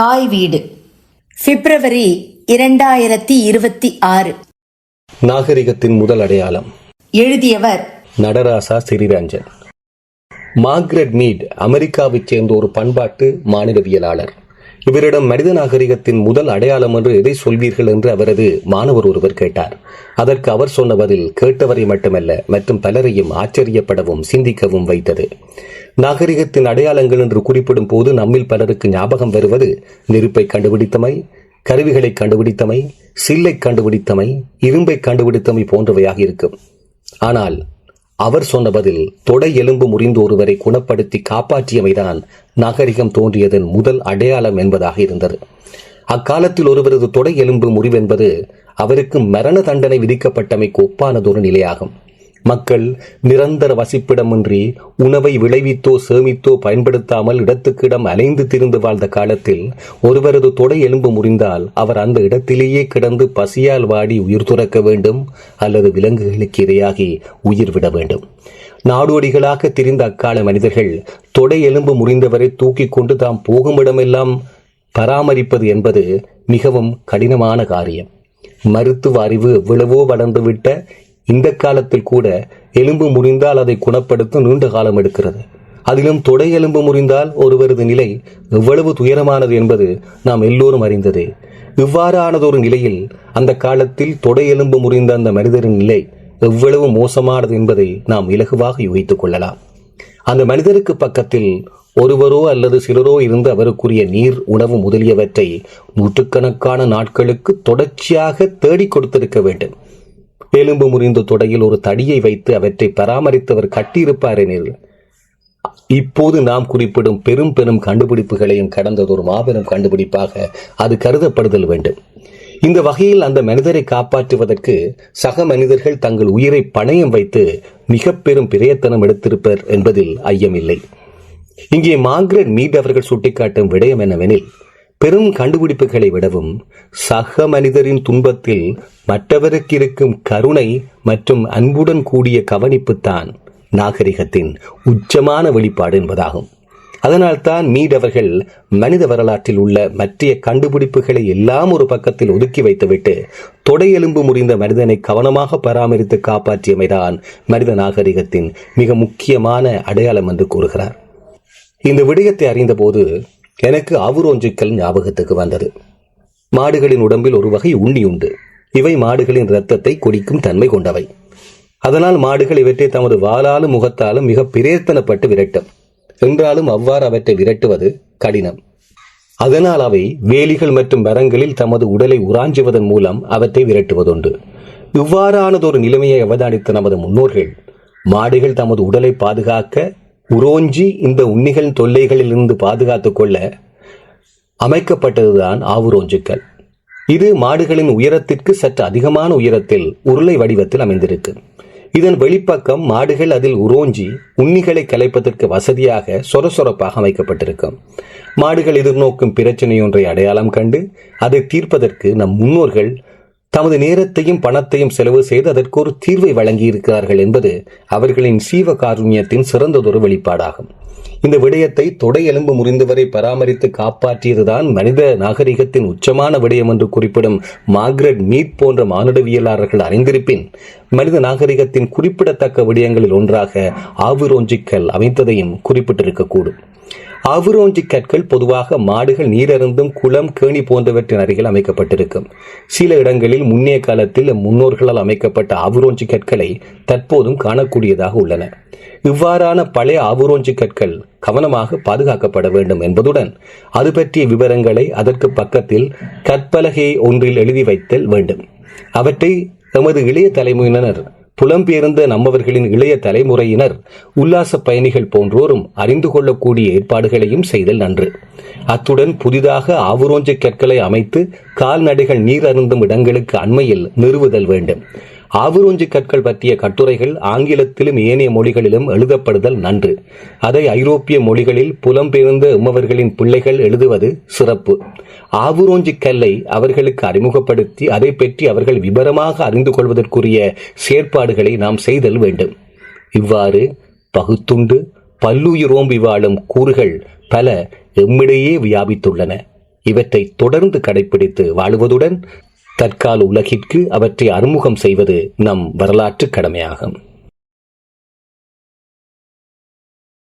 தாய் வீடு. பிப்ரவரி இரண்டாயிரத்தி இருபத்தி ஆறு. நாகரிகத்தின் முதல் அடையாளம். எழுதியவர் நடராசா சிறிரஞ்சன். மார்க்ரெட் மீட் அமெரிக்காவைச் சேர்ந்த ஒரு பண்பாட்டு மாநிலவியலாளர் இவரிடம் மனித நாகரிகத்தின் முதல் அடையாளம் என்று எதை சொல்வீர்கள் என்று அவரது மாணவர் ஒருவர் கேட்டார். அதற்கு அவர் சொன்ன பதில் கேட்டவரை மட்டுமல்ல மற்றும் பலரையும் ஆச்சரியப்படவும் சிந்திக்கவும் வைத்தது. நாகரிகத்தின் அடையாளங்கள் என்று குறிப்பிடும் போது நம்மில் பலருக்கு ஞாபகம் வருவது நெருப்பை கண்டுபிடித்தமை கருவிகளை கண்டுபிடித்தமை சில்லை கண்டுபிடித்தமை இரும்பை கண்டுபிடித்தமை போன்றவையாக இருக்கும். ஆனால் அவர் சொன்ன பதில் தொடை எலும்பு முறிந்து ஒருவரை குணப்படுத்தி காப்பாற்றியவைதான் நாகரிகம் தோன்றியதன் முதல் அடையாளம் என்பதாக இருந்தது. அக்காலத்தில் ஒருவரது தொடை எலும்பு முறிவென்பது அவருக்கு மரண தண்டனை விதிக்கப்பட்டமைக்கு ஒப்பானதொரு நிலையாகும். மக்கள் நிரந்தர வசிப்பிடமின்றி உணவை விளைவித்தோ சேமித்தோ பயன்படுத்தாமல் இடத்துக்கு இடம் அலைந்து திரிந்து வாழ்ந்த காலத்தில் ஒருவரது தொடை எலும்பு முறிந்தால் அவர் அந்த இடத்திலேயே கிடந்து பசியால் வாடி உயிர் துறக்க வேண்டும் அல்லது விலங்குகளுக்கு இரையாகி உயிர் விட வேண்டும். நாடோடிகளாக திரிந்த அக்கால மனிதர்கள் தொடை எலும்பு முறிந்தவரை தூக்கி கொண்டு தாம் போகுமிடமெல்லாம் பராமரிப்பது என்பது மிகவும் கடினமான காரியம். மருத்துவ அறிவு எவ்வளவோ வளர்ந்துவிட்ட இந்த காலத்தில் கூட எலும்பு முறிந்தால் அதை குணப்படுத்த நீண்ட காலம் எடுக்கிறது. அதிலும் தொடை எலும்பு முறிந்தால் ஒருவரது நிலை எவ்வளவு துயரமானது என்பது நாம் எல்லோரும் அறிந்ததே. இவ்வாறானதொரு நிலையில் அந்த காலத்தில் தொடை எலும்பு முறிந்த அந்த மனிதரின் நிலை எவ்வளவு மோசமானது என்பதை நாம் இலகுவாக யூகித்துக் கொள்ளலாம். அந்த மனிதருக்கு பக்கத்தில் ஒருவரோ அல்லது சிலரோ இருந்து அவருக்குரிய நீர் உணவு முதலியவற்றை நூற்றுக்கணக்கான நாட்களுக்கு தொடர்ச்சியாக தேடிக் கொடுத்திருக்க வேண்டும். எலும்பு முறிந்த தொடையில் ஒரு தடியை வைத்து அவற்றை பராமரித்தவர் கட்டியிருப்பார் எனில் இப்போது நாம் குறிப்பிடும் பெரும் பெரும் கண்டுபிடிப்புகளையும் கடந்தது ஒரு மாபெரும் கண்டுபிடிப்பாக அது கருதப்படுதல் வேண்டும். இந்த வகையில் அந்த மனிதரை காப்பாற்றுவதற்கு சக மனிதர்கள் தங்கள் உயிரை பணயம் வைத்து மிக பெரும் பிரயத்தனம் எடுத்திருப்பர் என்பதில் ஐயமில்லை. இங்கே மார்க்ரெட் மீட் அவர்கள் சுட்டிக்காட்டும் விடயம் என்னவெனில் பெரும் கண்டுபிடிப்புகளை விடவும் சக மனிதரின் துன்பத்தில் மற்றவருக்கு இருக்கும் கருணை மற்றும் அன்புடன் கூடிய கவனிப்புத்தான் நாகரிகத்தின் உச்சமான வெளிப்பாடு என்பதாகும். அதனால்தான் மீட் அவர்கள் மனித வரலாற்றில் உள்ள மற்றைய கண்டுபிடிப்புகளை எல்லாம் ஒரு பக்கத்தில் ஒதுக்கி வைத்துவிட்டு தொடையெலும்பு முறிந்த மனிதனை கவனமாக பராமரித்து காப்பாற்றியமைதான் மனித நாகரிகத்தின் மிக முக்கியமான அடையாளம் என்று கூறுகிறார். இந்த விடயத்தை அறிந்தபோது எனக்கு ஆவுரோஞ்சுக்கள் ஞாபகத்துக்கு வந்தது. மாடுகளின் உடம்பில் ஒரு வகை உண்ணி உண்டு. இவை மாடுகளின் இரத்தத்தை குடிக்கும் தன்மை கொண்டவை. அதனால் மாடுகள் இவற்றை தமது வாளாலும் முகத்தாலும் மிக பிரேர்த்தனப்பட்டு விரட்டும். என்றாலும் அவ்வாறு அவற்றை விரட்டுவது கடினம். அதனால் அவை வேலிகள் மற்றும் மரங்களில் தமது உடலை உராஞ்சுவதன் மூலம் அவற்றை விரட்டுவதுண்டு. இவ்வாறானதொரு நிலைமையை அவதானித்த நமது முன்னோர்கள் மாடுகள் தமது உடலை பாதுகாக்க உரோஞ்சி இந்த உண்ணிகளின் தொல்லைகளிலிருந்து பாதுகாத்து கொள்ள அமைக்கப்பட்டதுதான் ஆவுரோஞ்சுக்கள். இது மாடுகளின் உயரத்திற்கு சற்று அதிகமான உயரத்தில் உருளை வடிவத்தில் அமைந்திருக்கு. இதன் வெளிப்பக்கம் மாடுகள் அதில் உரோஞ்சி உண்ணிகளை கலைப்பதற்கு வசதியாக சொரசொரப்பாக அமைக்கப்பட்டிருக்கும். மாடுகள் எதிர்நோக்கும் பிரச்சனையொன்றை அடையாளம் கண்டு அதை தீர்ப்பதற்கு நம் முன்னோர்கள் தமது நேரத்தையும் பணத்தையும் செலவு செய்து அதற்கு ஒரு தீர்வை வழங்கியிருக்கிறார்கள் என்பது அவர்களின் சீவ காருண்யத்தின் சிறந்ததொரு வெளிப்பாடாகும். இந்த விடயத்தை தொடை எலும்பு முறிந்தவரை பராமரித்து காப்பாற்றியதுதான் மனித நாகரிகத்தின் உச்சமான விடயம் என்று குறிப்பிடும் மார்க்ரெட் மீட் போன்ற மானுடவியலாளர்கள் அறிந்திருப்பின் மனித நாகரிகத்தின் குறிப்பிடத்தக்க விடயங்களில் ஒன்றாக ஆவுரோஞ்சிக்கல் அமைத்ததையும் குறிப்பிட்டிருக்கக்கூடும். ஆவுரோஞ்சி கற்கள் பொதுவாக மாடுகள் நீரருந்தும் குளம் கேணி போன்றவற்றின் அருகில் அமைக்கப்பட்டிருக்கும். சில இடங்களில் முன்னைய காலத்தில் முன்னோர்களால் அமைக்கப்பட்ட ஆவுரோஞ்சி கற்களை தற்போதும் காணக்கூடியதாக உள்ளன. இவ்வாறான பழைய ஆவுரோஞ்சி கற்கள் கவனமாக பாதுகாக்கப்பட வேண்டும் என்பதுடன் அது பற்றிய விவரங்களை அதற்கு பக்கத்தில் கற்பலகை ஒன்றில் எழுதி வைத்தல் வேண்டும். அவற்றை எமது இளைய தலைமுறையினர் புலம்பெயர்ந்த நம்மவர்களின் இளைய தலைமுறையினர் உல்லாச பயணிகள் போன்றோரும் அறிந்து கொள்ளக்கூடிய ஏற்பாடுகளையும் செய்தல் நன்று. அத்துடன் புதிதாக ஆவுரோஞ்ச கற்களை அமைத்து கால்நடைகள் நீர் அருந்தும் இடங்களுக்கு அண்மையில் நிறுவுதல் வேண்டும். ஆவுரூஞ்சி கற்கள் பற்றிய கட்டுரைகள் ஆங்கிலத்திலும் ஏனைய மொழிகளிலும் எழுதப்படுதல் நன்று. அதை ஐரோப்பிய மொழிகளில் புலம்பெயர்ந்த உம்மவர்களின் பிள்ளைகள் எழுதுவது சிறப்பு. ஆவுரோஞ்சி கல்லை அவர்களுக்கு அறிமுகப்படுத்தி அதை பற்றி அவர்கள் விபரமாக அறிந்து கொள்வதற்குரிய செயற்பாடுகளை நாம் செய்தல் வேண்டும். இவ்வாறு பகுத்துண்டு பல்லுயிரோம்பி வாழும் கூறுகள் பல எம்மிடையே வியாபித்துள்ளன. இவற்றை தொடர்ந்து கடைபிடித்து வாழுவதுடன் தற்கால உலகிற்கு அவற்றை அறிமுகம் செய்வது நம் வரலாற்று கடமையாகும்.